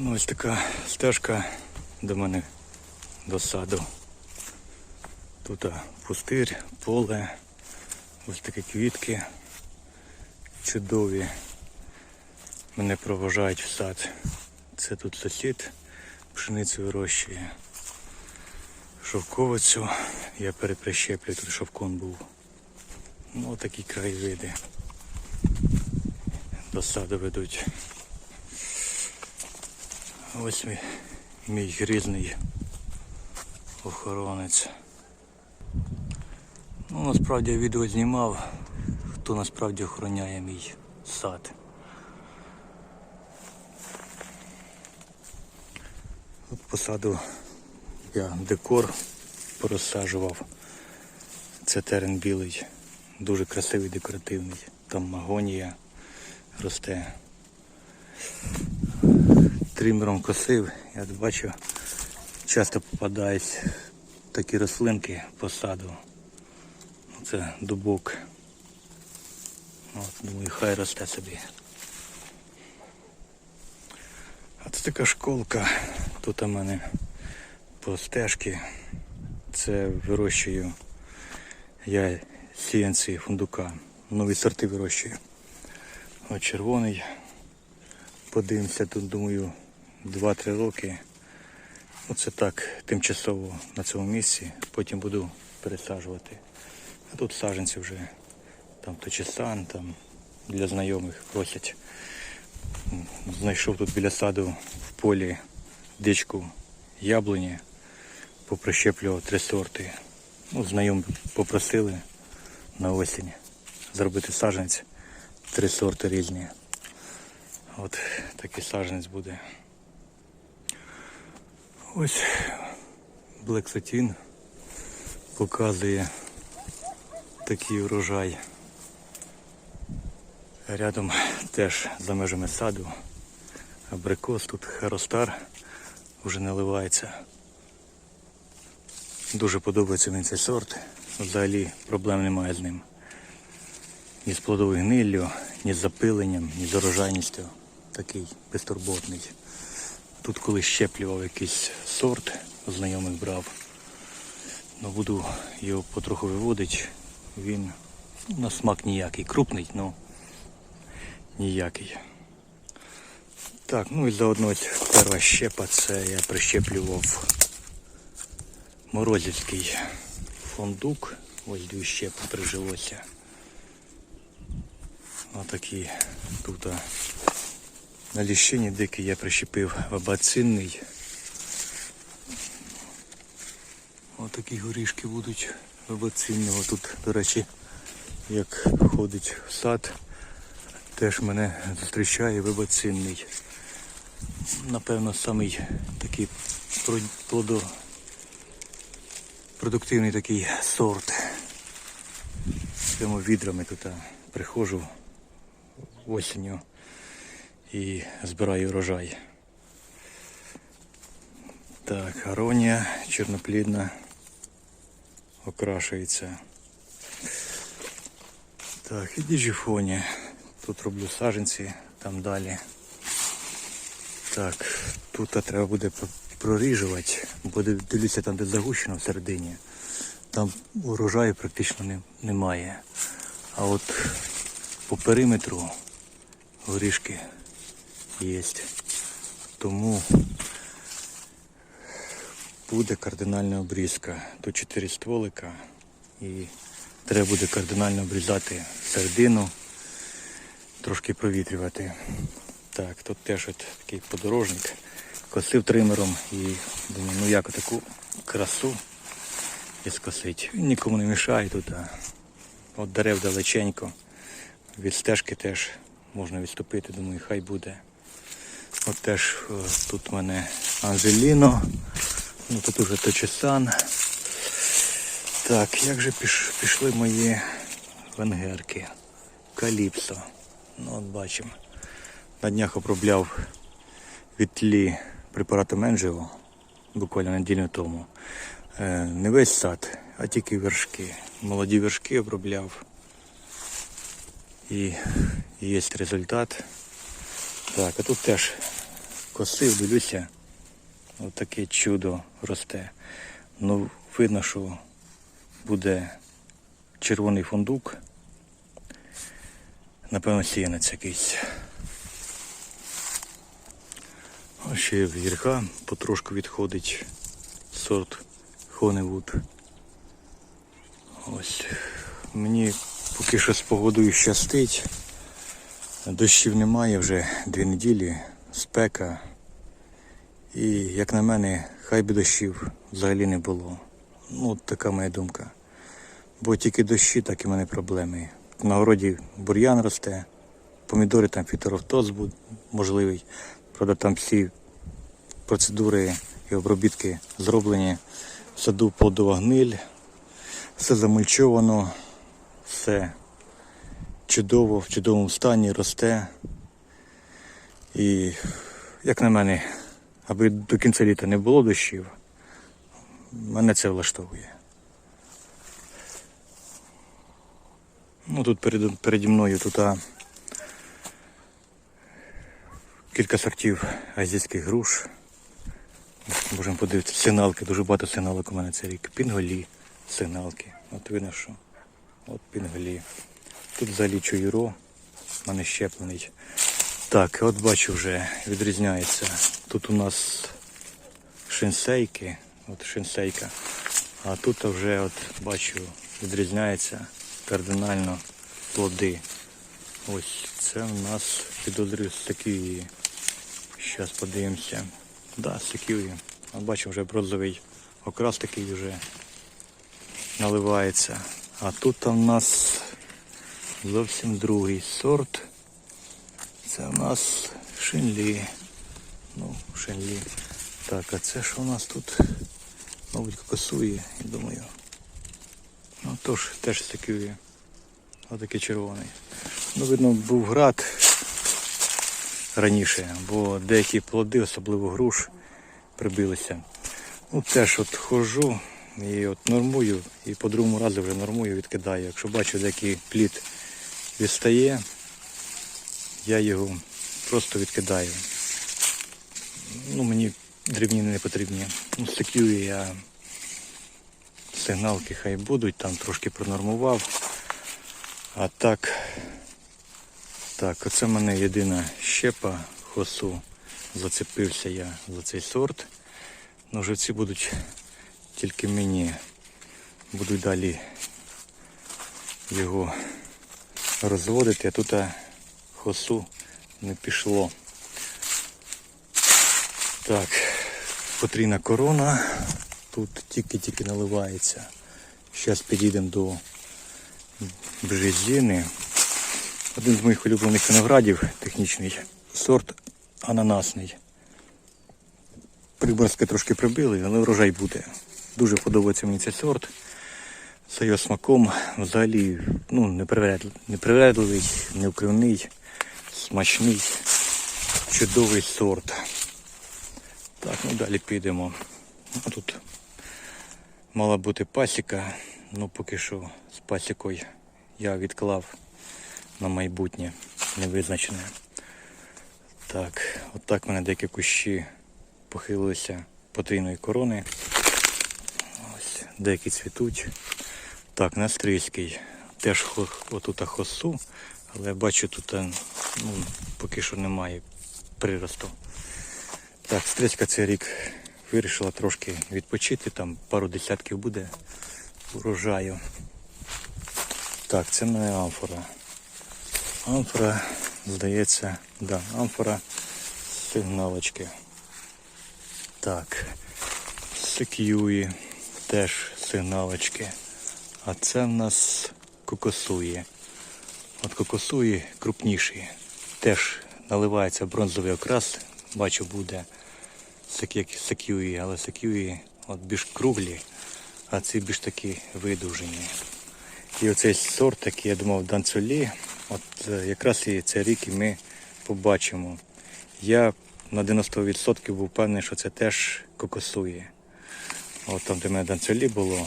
Ну, ось така стежка до мене до саду. Тут пустир, поле, ось такі квітки чудові. Мене проважають в сад. Це тут сусід пшеницю вирощує. Шовковицю я переприщеплю, тут шовкон був. Ну, такі краєвиди. До саду ведуть. Ось мій, грізний охоронець. Ну, насправді я відео знімав, хто насправді охороняє мій сад. От посаду я декор порозсаджував. Це терен білий, дуже красивий, декоративний. Там магонія росте. Тримером косив, я бачу, часто попадають такі рослинки по саду. Ну, Це дубок. От, думаю, хай росте собі. А це така школка. Тут у мене по стежці. Це вирощую я сіянці фундука. Нові сорти вирощую. От червоний. Подивимося тут, думаю, 2-3 роки. Оце так, тимчасово на цьому місці. Потім буду пересаджувати. А тут саджанці вже там точесан, там для знайомих просять. Знайшов тут біля саду в полі дичку яблуні, поприщеплював три сорти. Ну, знайомі попросили на осінь зробити саджанець, три сорти різні. От такий саджанець буде. Ось Black Satin показує такий урожай. Рядом теж за межами саду абрикос, тут Харостар вже наливається. Дуже подобається мені цей сорт. Взагалі проблем немає з ним. Ні з плодовою гниллю, ні з запиленням, ні з урожайністю. Такий безтурботний. Тут коли щеплював якийсь сорт, знайомих брав. Ну, буду його потроху виводити. Він на смак ніякий. Крупний, ну ніякий. Так, ну і заодно перша щепа, це я прищеплював морозівський фундук. Ось дві щепи прижилося. Отакі тут на ліщині дикий я прищепив вабацинний. Отакі горішки будуть вабацинного. Тут, до речі, як ходить в сад, теж мене зустрічає вибацинний. Напевно, самий такий плодо продуктивний такий сорт. Прямо відрами тут приходжу осінню і збираю урожай. Так, аронія чорноплідна окрашується. Так, і діджіфоні. Тут роблю саженці, там далі. Так, тут треба буде проріжувати, бо дивлюся там, де загущено всередині. Там урожаю практично не, немає. А от по периметру горішки є. Тому буде кардинальна обрізка. Тут чотири стволика і треба буде кардинально обрізати середину, трошки провітрювати. Так, тут теж от такий подорожник. Косив тримером і думаю, ну як таку красу і скосить. Він нікому не мішає тут. А от дерев далеченько. Від стежки теж можна відступити, думаю, хай буде. От теж е, тут у мене Анжеліно. Ну тут уже Точесан. Так, як же піш, пішли мої венгерки? Каліпсо. Ну от бачимо. На днях обробляв від тлі препаратом Енджео, буквально неділю тому. Е, не весь сад, а тільки вершки. Молоді вершки обробляв. І є результат. Так, а тут теж косив, дивлюся, отаке чудо росте. Ну, видно, що буде червоний фундук. Напевно, сіянець якийсь. А ще в гірка потрошку відходить сорт Хоневуд. Ось. Мені поки що з погодою щастить. Дощів немає вже дві неділі, спека. І, як на мене, хай би дощів взагалі не було. Ну, от така моя думка. Бо тільки дощі, так і в мене проблеми. На городі бур'ян росте, помідори там фіторовтоз можливий. Правда, там всі процедури і обробітки зроблені. В саду плодова гниль, все замульчовано, все чудово, в чудовому стані росте. І, як на мене, аби до кінця літа не було дощів, мене це влаштовує. Ну тут перед, переді мною тут а, кілька сортів азійських груш. Можемо подивитися, сигналки, дуже багато сигналок у мене цей рік. Пінголі, сигналки. От видно, що. От пінголі. Тут взагалі чуюро, в мене щеплений. Так, от бачу вже відрізняється. Тут у нас шинсейки, от шинсейка. А тут вже от бачу відрізняється кардинально плоди. Ось це у нас підозрюю секвії. Зараз подивимося. Да, секвії. А бачу вже бронзовий окрас такий вже наливається. А тут у нас зовсім другий сорт. Це у нас шинлі. Ну, шинлі. Так, а це що у нас тут? Мабуть, кокосує, я думаю. Ну тож теж секює. Отакий червоний. Ну, видно, був град раніше, бо деякі плоди, особливо груш, прибилися. Ну теж от ходжу і от нормую, і по другому разу вже нормую, відкидаю. Якщо бачу, деякий плід відстає, я його просто відкидаю. Ну, мені дрібніни не потрібні. Ну, секюю я сигналки хай будуть, там трошки пронормував. А так, так, оце в мене єдина щепа хосу. Зацепився я за цей сорт. Ну, живці будуть тільки мені. Буду далі його розводити, а тут а, хосу не пішло. Так, потрійна корона. Тут тільки-тільки наливається. Зараз підійдемо до бжезіни. Один з моїх улюблених виноградів технічний сорт ананасний. Приборськи трошки прибили, але врожай буде. Дуже подобається мені цей сорт. З його смаком взагалі ну, непривередливий, неукривний, смачний, чудовий сорт. Так, ну далі підемо. Ну, Тут мала бути пасіка, ну поки що з пасікою я відклав на майбутнє невизначене. Так, отак в мене деякі кущі похилилися потрійної корони. Ось, деякі цвітуть. Так, настрийський. Теж отут хосу, але бачу тут е, ну, поки що немає приросту. Так, стрічка цей рік вирішила трошки відпочити, там пару десятків буде урожаю. Так, це мене амфора. Амфора, здається, да, амфора сигналочки. Так, сек'юї теж сигналочки. А це в нас кокосуї. От кокосуї крупніші. Теж наливається бронзовий окрас. Бачу, буде сек'юї, але сек'юї от більш круглі, а ці більш такі видовжені. І оцей сорт, який я думав данцолі, от е, якраз і цей рік і ми побачимо. Я на 90% був впевнений, що це теж кокосує. От там, де в мене данцолі було,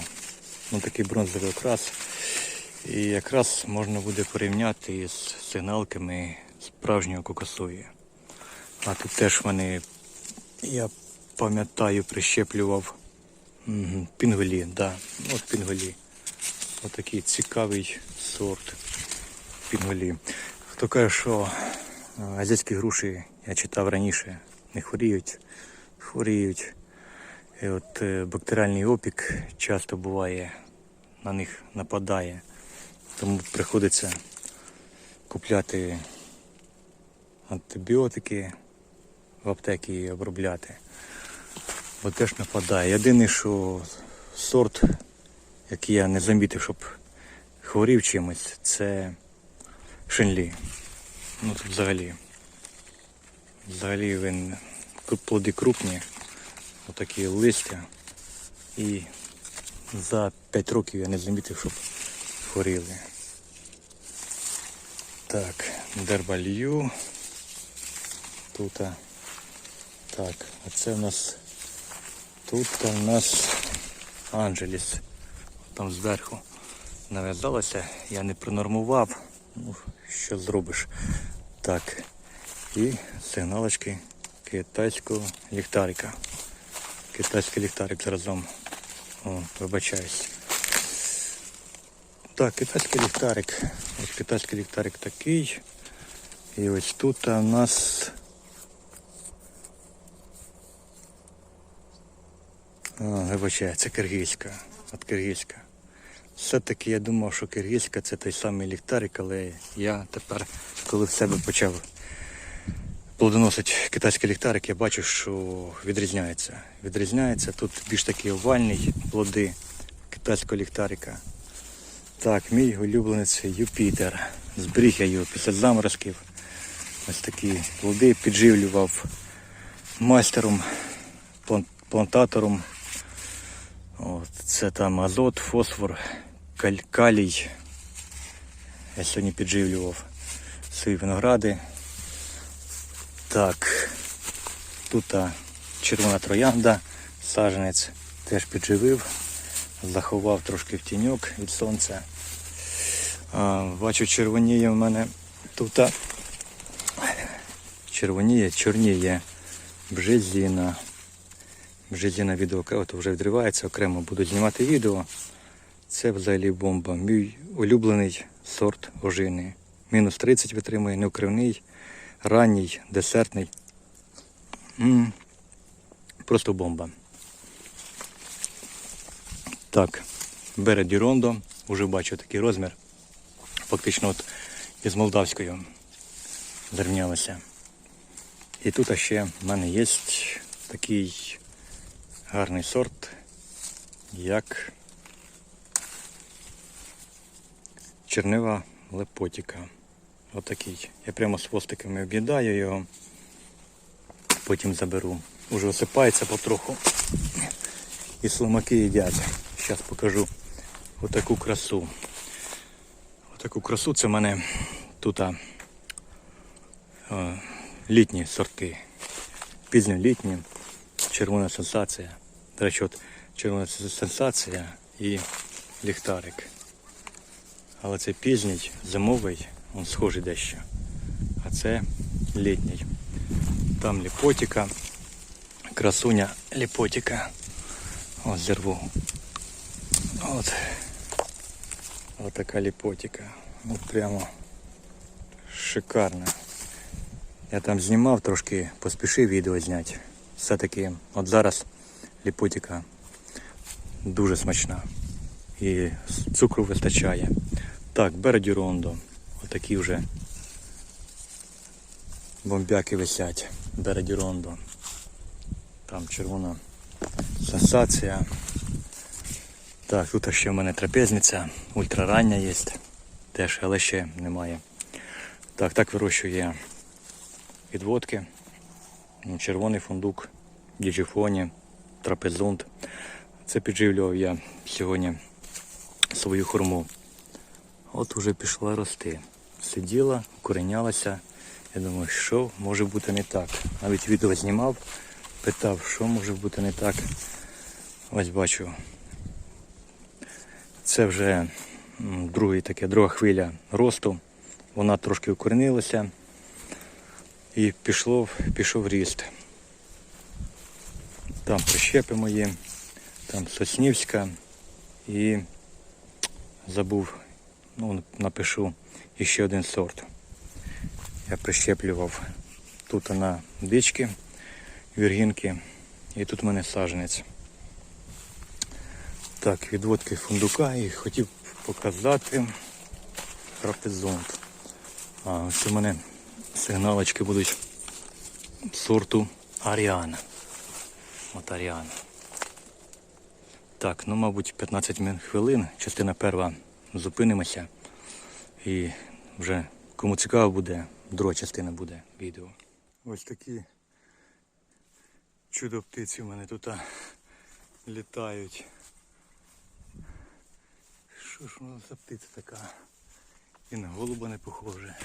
ну такий бронзовий окрас. І якраз можна буде порівняти із сигналками справжнього кокосуї. А тут теж в мене Я пам'ятаю, прищеплював мгм, пінгвелі, да. От пінгвелі. Отакий цікавий сорт пінгвелі. Хто каже, що азійські груші, я читав раніше, не хворіють, хворіють. І от е, бактеріальний опік часто буває, на них нападає. Тому приходиться купляти антибіотики в аптеки і обробляти. Бо теж нападає. Єдине, що сорт, який я не замітив, щоб хворів чимось, це шинлі. Ну тут взагалі. Взагалі він плоди крупні, отакі листя. І за 5 років я не замітив, щоб хворіли. Так, дербалью. Тут. Так, а це в нас. Тут у нас Анджеліс. Там зверху нав'язалося, я не пронормував. Ну, що зробиш? Так. І сигналочки китайського ліхтарика. Китайський ліхтарик разом. О, вибачаюсь. Так, китайський ліхтарик. Ось китайський ліхтарик такий. І ось тут у нас. А, це киргизька. От киргизька. Все-таки я думав, що киргизька це той самий ліхтарик, але я тепер, коли в себе почав плодоносить китайський ліхтарик, я бачу, що відрізняється. Відрізняється. Тут більш такі овальні плоди китайського ліхтарика. Так, мій улюбленець Юпітер. Зберіг я його після заморозків. Ось такі плоди підживлював майстером, плантатором. От, це там азот, фосфор, каль- калій. Я сьогодні підживлював свої виногради. Так, тут червона троянда, саженець теж підживив, заховав трошки в тіньок від сонця. Бачу, червоніє в мене тут. Червоніє, чорніє бжезіна. Бжезіна відео от вже відривається, окремо буду знімати відео. Це взагалі бомба. Мій улюблений сорт ожини. Мінус 30 витримує, неукривний, ранній, десертний. м Просто бомба. Так, бере Дірондо, вже бачу такий розмір. Фактично от із молдавською зрівнялося. І тут ще в мене є такий гарний сорт, як чернива лепотіка. Отакий. Я прямо з хвостиками об'їдаю його, потім заберу. Уже осипається потроху. І слимаки їдять. Зараз покажу отаку красу. Отаку красу це в мене тут а, літні сорти. Пізньолітні, червона сенсація. До речі, от червона сенсація і ліхтарик. Але це пізній, зимовий, він схожий дещо. А це літній. Там ліпотіка, красуня ліпотіка. Ось зірву. От. Ось така ліпотіка. От прямо шикарна. Я там знімав трошки, поспішив відео зняти. Все-таки от зараз ліпотіка дуже смачна. І цукру вистачає. Так, Берді Рондо. Отакі вже бомбяки висять. Берді Рондо. Там червона сенсація. Так, тут ще в мене трапезниця, ультрарання є. Теж, але ще немає. Так, так вирощує відводки. Ну, Червоний фундук, діджифоні, трапезунд. Це підживлював я сьогодні свою хурму. От уже пішла рости. Сиділа, коренялася. Я думаю, що може бути не так. Навіть відео знімав, питав, що може бути не так. Ось бачу. Це вже другий таке, друга хвиля росту. Вона трошки укоренилася і пішло, пішов ріст. Там прищепи мої, там Соснівська і забув, ну, напишу ще один сорт. Я прищеплював тут на дички, віргінки, і тут у мене саженець. Так, відводки фундука і хотів показати трапезонт. А ось у мене сигналочки будуть сорту Аріана. От Аріана. Так, ну мабуть 15 хвилин, частина перша зупинимося. І вже кому цікаво буде, друга частина буде відео. Ось такі чудо птиці в мене тут літають. Що ж воно за птиця така? І на голуба не похоже.